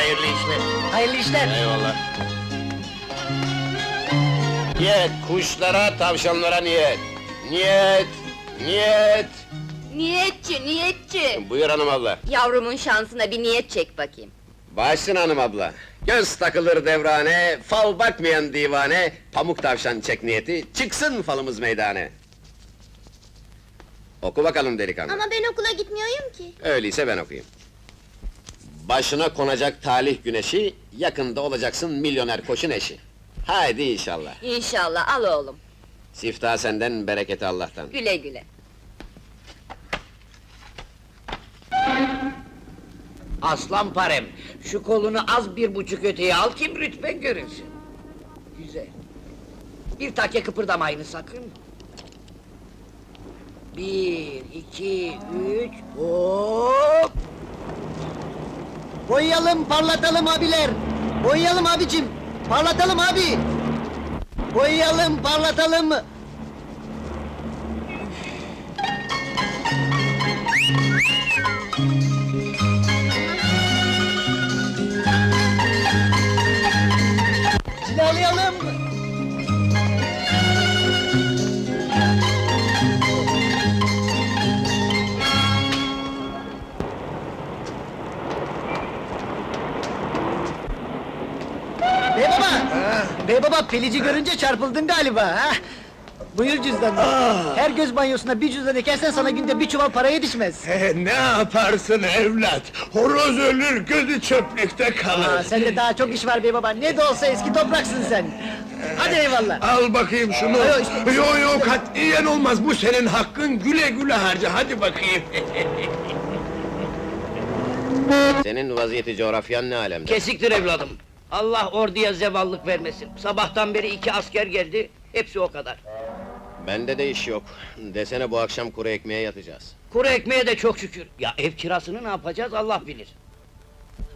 Hayırlı işler. Hayırlı işler. Eyvallah. Niyet, kuşlara, tavşanlara niyet. Niyet, niyet. Niyetçi, niyetçi! Buyur hanım abla. Yavrumun şansına bir niyet çek bakayım. Başsın hanım abla. Göz takılır devrane, fal bakmayan divane, pamuk tavşan çek niyeti, çıksın falımız meydane. Oku bakalım delikanlı. Ama ben okula gitmiyorum ki. Öyleyse ben okuyayım. Başına konacak talih güneşi, yakında olacaksın milyoner koşun eşi. Haydi inşallah. İnşallah, al oğlum. Siftah senden, bereketi Allah'tan. Güle güle. Aslan parem, şu kolunu az bir buçuk öteye al ki rütben görünsün. Güzel. Bir take kıpırdamayın sakın. Bir, iki, üç, hop! Boyayalım, parlatalım abiler. Boyayalım abicim. Parlatalım abi. Boyayalım, parlatalım. Bey baba! Bey baba pelici görünce çarpıldın galiba ha? Buyur cüzdan. Her göz banyosunda bir cüzdan ekersen sana günde bir çuval para yetişmez. E, ne yaparsın evlat? Horoz ölür, gözü çöplükte kalır. Aa, sende daha çok iş var bey baba. Ne de olsa eski topraksın sen. Hadi eyvallah. Al bakayım şunu. Yo, işte- Yo yo katiyen olmaz, bu senin hakkın, güle güle harca, hadi bakayım. Senin vaziyeti coğrafyan ne alemde? Kesiktir evladım. Allah orduya zevallık vermesin. Sabahtan beri iki asker geldi, hepsi o kadar. Bende de iş yok. Desene bu akşam kuru ekmeğe yatacağız. Kuru ekmeğe de çok şükür. Ya ev kirasını ne yapacağız Allah bilir.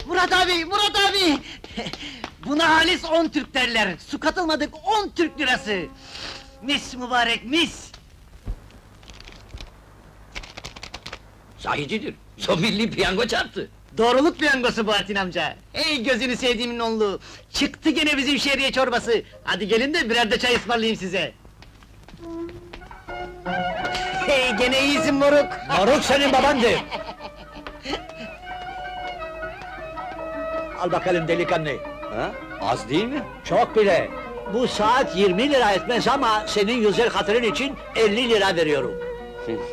Murat abi, Murat abi! Buna halis on Türk derler. Su katılmadık on Türk lirası. Mis mübarek mis! Sahicidir. Sobilli piyango çarptı. Doğruluk piyangosu Bahattin amca. Ey gözünü sevdiğimin onlu. Çıktı gene bizim şehriye çorbası. Hadi gelin de birer de çay ısmarlayayım size. Hey gene iyisin moruk. Maruk senin babandır. Al bakalım delikanlı. Ha? Az değil mi? Çok bile. Bu saat 20 lira etmez ama senin güzel hatırın için 50 lira veriyorum.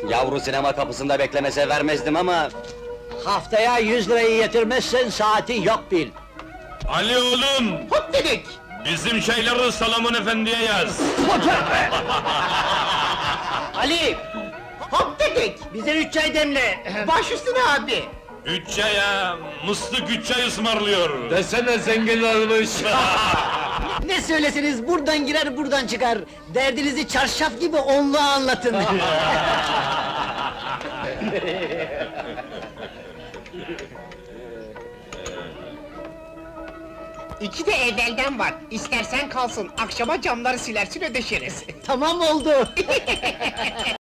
Yavru sinema kapısında beklemese vermezdim ama... Haftaya 100 lirayı getirmezsen saati yok bil. Ali oğlum! Hop dedik. Bizim şeyleri Salomon Efendi'ye yaz. Ali. Hop dedik. Bize üç çay demle. Baş üstüne abi. Üç çaya, mıstık üç çay ısmarlıyor. Desene zengin olmuş. Ne söyleseniz buradan girer buradan çıkar. Derdinizi çarşaf gibi onluğa anlatın. İki de evvelden var. İstersen kalsın. Akşama camları silersin ödeşiriz. tamam oldu.